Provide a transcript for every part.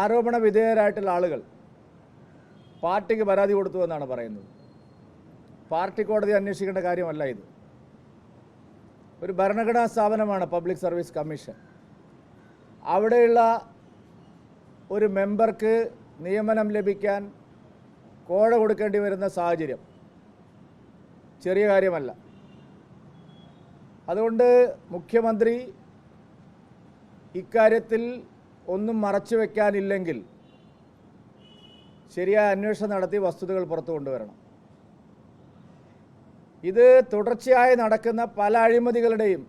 ആരോപണ വിധേയരായിട്ടുള്ള ആളുകൾ പാർട്ടിക്ക് പരാതി കൊടുത്തു എന്നാണ് പറയുന്നത്. പാർട്ടി കോടതി അന്വേഷിക്കേണ്ട കാര്യമല്ല ഇത്. ഒരു ഭരണഘടനാ സ്ഥാപനമാണ് പബ്ലിക് സർവീസ് കമ്മീഷൻ അവിടെയുള്ള ഒരു മെമ്പർക്ക് നിയമനം ലഭിക്കാൻ കോഴ കൊടുക്കേണ്ടി വരുന്ന സാഹചര്യം ചെറിയ കാര്യമല്ല. അതുകൊണ്ട് മുഖ്യമന്ത്രി ഇക്കാര്യത്തിൽ ഒന്നും മറച്ചു വയ്ക്കാനില്ലെങ്കിൽ ശരിയായ അന്വേഷണം നടത്തി വസ്തുതകൾ പുറത്തു കൊണ്ടുവരണം. ഇത് തുടർച്ചയായി നടക്കുന്ന പല അഴിമതികളുടെയും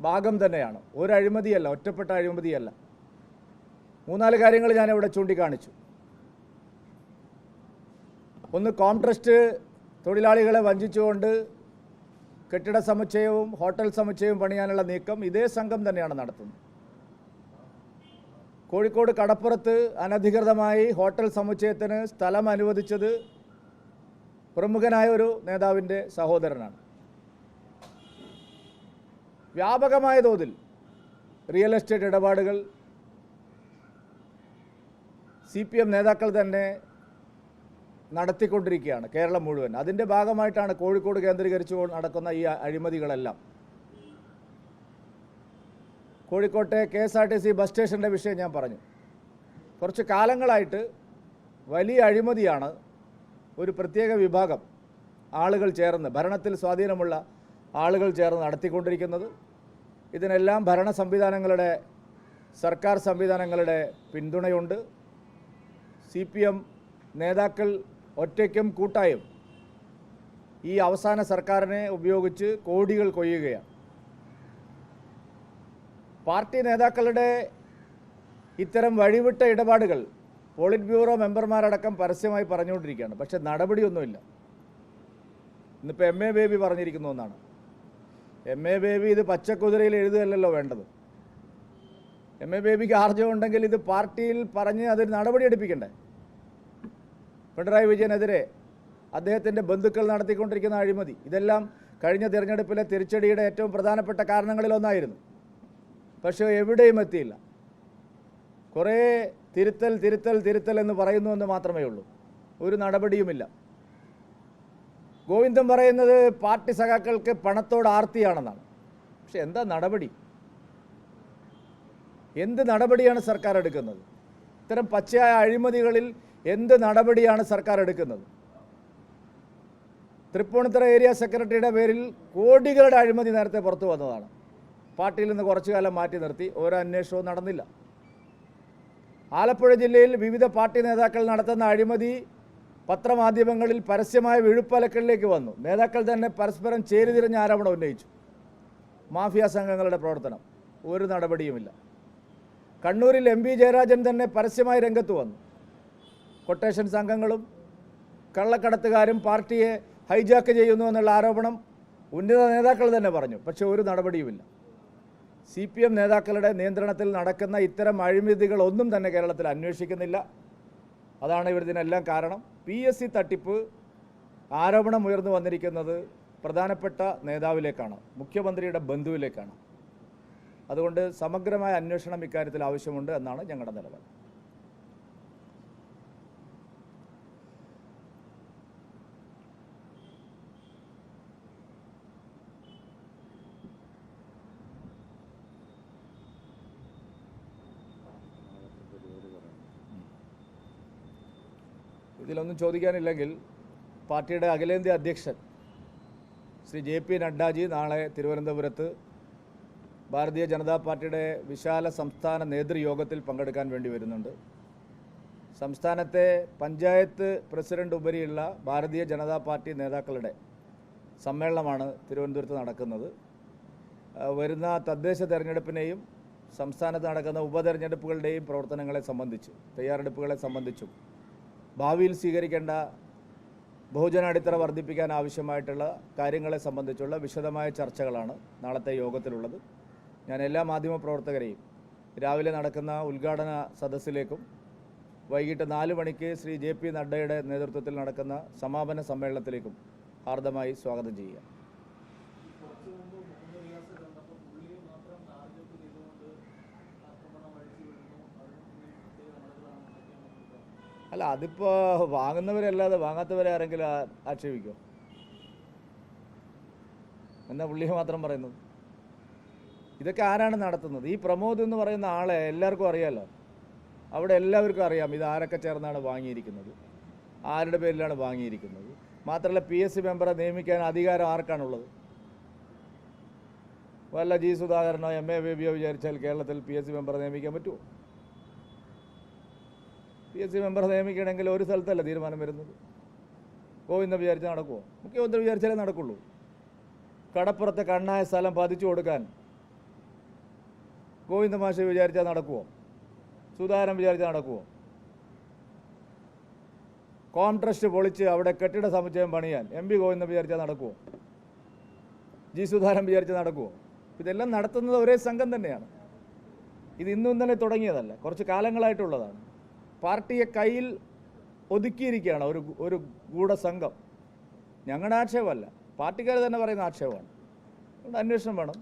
ഭാഗം തന്നെയാണ്. ഒരു അഴിമതിയല്ല ഒറ്റപ്പെട്ട അഴിമതിയല്ല. മൂന്നാൽ കാര്യങ്ങൾ ഞാൻ ഇവിടെ ചൂണ്ടിക്കാണിച്ചു. ഒന്ന് കോംട്രസ്റ്റ് തൊഴിലാളികളെ വഞ്ചിച്ചുകൊണ്ട് കെട്ടിട സമുച്ചയവും ഹോട്ടൽ സമുച്ചയവും പണിയാനുള്ള നീക്കം ഇതേ സംഘം തന്നെയാണ് നടത്തുന്നത്. കോഴിക്കോട് കടപ്പുറത്ത് അനധികൃതമായി ഹോട്ടൽ സമുച്ചയത്തിന് സ്ഥലം അനുവദിച്ചത് പ്രമുഖനായ ഒരു നേതാവിന്റെ സഹോദരനാണ്. വ്യാപകമായ തോതിൽ റിയൽ എസ്റ്റേറ്റ് ഇടപാടുകൾ സി പി എം നേതാക്കൾ തന്നെ നടത്തിക്കൊണ്ടിരിക്കുകയാണ് കേരളം മുഴുവൻ. അതിന്റെ ഭാഗമായിട്ടാണ് കോഴിക്കോട് കേന്ദ്രീകരിച്ചു നടക്കുന്ന ഈ അഴിമതികളെല്ലാം. കോഴിക്കോട്ടെ K S R T C bus സ്റ്റേഷന്റെ വിഷയം ഞാൻ പറഞ്ഞു. കുറച്ച് കാലങ്ങളായിട്ട് വലിയ അഴിമതിയാണ് ഒരു പ്രത്യേക വിഭാഗം ആളുകൾ ചേർന്ന് ഭരണത്തിൽ സ്വാധീനമുള്ള ആളുകൾ ചേർന്ന് നടത്തിക്കൊണ്ടിരിക്കുന്നത്. ഇതിനെല്ലാം ഭരണ സംവിധാനങ്ങളുടെ സർക്കാർ സംവിധാനങ്ങളുടെ പിന്തുണയുണ്ട്. സി പി എം നേതാക്കൾ ഒറ്റയ്ക്കും കൂട്ടായും ഈ അവസാന സർക്കാരിനെ ഉപയോഗിച്ച് കോടികൾ കൊയ്യുകയാണ്. പാർട്ടി നേതാക്കളുടെ ഇത്തരം വഴിവിട്ട ഇടപാടുകൾ പോളിറ്റ് ബ്യൂറോ മെമ്പർമാരടക്കം പരസ്യമായി പറഞ്ഞുകൊണ്ടിരിക്കുകയാണ്. പക്ഷേ നടപടിയൊന്നുമില്ല. ഇന്നിപ്പോൾ എം എ ബേബി പറഞ്ഞിരിക്കുന്ന ഒന്നാണ് എം എ ബേബി ഇത് പച്ചക്കുതിരയിൽ എഴുതുകയല്ലല്ലോ വേണ്ടത്. എം എ ബേബിക്ക് ആർജവം ഉണ്ടെങ്കിൽ ഇത് പാർട്ടിയിൽ പറഞ്ഞ് അതിന് നടപടി എടുപ്പിക്കണ്ടേ? പിണറായി വിജയനെതിരെ അദ്ദേഹത്തിന്റെ ബന്ധുക്കൾ നടത്തിക്കൊണ്ടിരിക്കുന്ന അഴിമതി ഇതെല്ലാം കഴിഞ്ഞ തിരഞ്ഞെടുപ്പിലെ തിരിച്ചടിയുടെ ഏറ്റവും പ്രധാനപ്പെട്ട കാരണങ്ങളിലൊന്നായിരുന്നു. പക്ഷേ എവിടെയും എത്തിയില്ല. കുറേ തിരുത്തൽ തിരുത്തൽ തിരുത്തൽ എന്ന് പറയുന്നു എന്ന് മാത്രമേ ഉള്ളൂ. ഒരു നടപടിയുമില്ല. ഗോവിന്ദൻ പറയുന്നത് പാർട്ടി സഖാക്കൾക്ക് പണത്തോട് ആർത്തിയാണെന്നാണ്. പക്ഷെ എന്താ നടപടി? എന്ത് നടപടിയാണ് സർക്കാർ എടുക്കുന്നത്? ഇത്തരം പച്ചയായ അഴിമതികളിൽ എന്ത് നടപടിയാണ് സർക്കാർ എടുക്കുന്നത്? തൃപ്പൂണിത്തറ ഏരിയ സെക്രട്ടറിയുടെ പേരിൽ കോടികളുടെ അഴിമതി നേരത്തെ പുറത്തു വന്നതാണ്. പാർട്ടിയിൽ നിന്ന് കുറച്ചു കാലം മാറ്റി നിർത്തി. ഓരോ അന്വേഷണവും നടന്നില്ല. ആലപ്പുഴ ജില്ലയിൽ വിവിധ പാർട്ടി നേതാക്കൾ നടത്തുന്ന അഴിമതി പത്രമാധ്യമങ്ങളിൽ പരസ്യമായ വിഴുപ്പലക്കളിലേക്ക് വന്നു. നേതാക്കൾ തന്നെ പരസ്പരം ചേരിതിരിഞ്ഞ ആരോപണം ഉന്നയിച്ചു. മാഫിയ സംഘങ്ങളുടെ പ്രവർത്തനം. ഒരു നടപടിയുമില്ല. കണ്ണൂരിൽ എം പി ജയരാജൻ തന്നെ പരസ്യമായി രംഗത്ത് വന്നു. കൊട്ടേഷൻ സംഘങ്ങളും കള്ളക്കടത്തുകാരും പാർട്ടിയെ ഹൈജാക്ക് ചെയ്യുന്നു എന്നുള്ള ആരോപണം ഉന്നത നേതാക്കൾ തന്നെ പറഞ്ഞു. പക്ഷേ ഒരു നടപടിയുമില്ല. സി പി എം നേതാക്കളുടെ നിയന്ത്രണത്തിൽ നടക്കുന്ന ഇത്തരം അഴിമതികളൊന്നും തന്നെ കേരളത്തിൽ അന്വേഷിക്കുന്നില്ല. അതാണ് ഇവരിതിനെല്ലാം കാരണം. പി എസ് സി തട്ടിപ്പ് ആരോപണം ഉയർന്നു വന്നിരിക്കുന്നത് പ്രധാനപ്പെട്ട നേതാവിലേക്കാണ് മുഖ്യമന്ത്രിയുടെ ബന്ധുവിലേക്കാണ്. അതുകൊണ്ട് സമഗ്രമായ അന്വേഷണം ഇക്കാര്യത്തിൽ ആവശ്യമുണ്ട് എന്നാണ് ഞങ്ങളുടെ നിലപാട്. ഇതിലൊന്നും ചോദിക്കാനില്ലെങ്കിൽ പാർട്ടിയുടെ അഖിലേന്ത്യാ അധ്യക്ഷൻ ശ്രീ ജെ പി നഡ്ഡാജി നാളെ തിരുവനന്തപുരത്ത് ഭാരതീയ ജനതാ പാർട്ടിയുടെ വിശാല സംസ്ഥാന നേതൃയോഗത്തിൽ പങ്കെടുക്കാൻ വേണ്ടി വരുന്നുണ്ട്. സംസ്ഥാനത്തെ പഞ്ചായത്ത് പ്രസിഡന്റ് ഉപരിയുള്ള ഭാരതീയ ജനതാ പാർട്ടി നേതാക്കളുടെ സമ്മേളനമാണ് തിരുവനന്തപുരത്ത് നടക്കുന്നത്. വരുന്ന തദ്ദേശ തെരഞ്ഞെടുപ്പിനെയും സംസ്ഥാനത്ത് നടക്കുന്ന ഉപതെരഞ്ഞെടുപ്പുകളുടെയും പ്രവർത്തനങ്ങളെ സംബന്ധിച്ച് തയ്യാറെടുപ്പുകളെ സംബന്ധിച്ചും ഭാവിയിൽ സ്വീകരിക്കേണ്ട ബഹുജന അടിത്തറ വർദ്ധിപ്പിക്കാൻ ആവശ്യമായിട്ടുള്ള കാര്യങ്ങളെ സംബന്ധിച്ചുള്ള വിശദമായ ചർച്ചകളാണ് നാളത്തെ യോഗത്തിലുള്ളത്. ഞാൻ എല്ലാ മാധ്യമ പ്രവർത്തകരെയും രാവിലെ നടക്കുന്ന ഉദ്ഘാടന സദസ്സിലേക്കും വൈകിട്ട് നാല് മണിക്ക് ശ്രീ ജെ പി നഡ്ഡയുടെ നേതൃത്വത്തിൽ നടക്കുന്ന സമാപന സമ്മേളനത്തിലേക്കും ഹാർദമായി സ്വാഗതം ചെയ്യുക. അല്ല അതിപ്പോൾ വാങ്ങുന്നവരല്ലാതെ വാങ്ങാത്തവരെ ആരെങ്കിലും ആക്ഷേപിക്കോ? എന്നാ പുള്ളിയെ മാത്രം പറയുന്നത്? ഇതൊക്കെ ആരാണ് നടത്തുന്നത്? ഈ പ്രമോദ് എന്ന് പറയുന്ന ആളെ എല്ലാവർക്കും അറിയാലോ? അവിടെ എല്ലാവർക്കും അറിയാം ഇത് ആരൊക്കെ ചേർന്നാണ് വാങ്ങിയിരിക്കുന്നത്. ആരുടെ പേരിലാണ് വാങ്ങിയിരിക്കുന്നത്? മാത്രമല്ല പി എസ് സി മെമ്പറെ നിയമിക്കാൻ അധികാരം ആർക്കാണുള്ളത്? വല്ല ജി സുധാകരനോ എം എ ബേബിയോ വിചാരിച്ചാൽ കേരളത്തിൽ പി എസ് സി മെമ്പറെ നിയമിക്കാൻ പറ്റുമോ? പി എസ് സി മെമ്പർ നിയമിക്കണമെങ്കിൽ ഒരു സ്ഥലത്തല്ല തീരുമാനം വരുന്നത്. ഗോവിന്ദ വിചാരിച്ചാൽ നടക്കുമോ മുഖ്യമന്ത്രി വിചാരിച്ചാലേ നടക്കുള്ളൂ. കടപ്പുറത്തെ കണ്ണായ സ്ഥലം പതിച്ചു കൊടുക്കാൻ ഗോവിന്ദ മാഷെ വിചാരിച്ചാൽ നടക്കുമോ സുധാരൻ വിചാരിച്ചാൽ നടക്കുമോ കോം ട്രസ്റ്റ് പൊളിച്ച് അവിടെ കെട്ടിട സമുച്ചയം പണിയാൻ എം പി ഗോവിന്ദ വിചാരിച്ചാൽ നടക്കുമോ ജി സുധാരൻ വിചാരിച്ചാൽ നടക്കുമോ ഇതെല്ലാം നടത്തുന്നത് ഒരേ സംഘം തന്നെയാണ്. ഇത് ഇന്നും ഇന്നലെ തുടങ്ങിയതല്ല കുറച്ച് കാലങ്ങളായിട്ടുള്ളതാണ്. പാർട്ടിയെ കയ്യിൽ ഒതുക്കിയിരിക്കുകയാണ് ഒരു ഒരു ഗൂഢസംഘം. ഞങ്ങളുടെ ആക്ഷേപമല്ല. പാർട്ടിക്കാർ തന്നെ പറയുന്ന ആക്ഷേപമാണ്. അന്വേഷണം വേണം.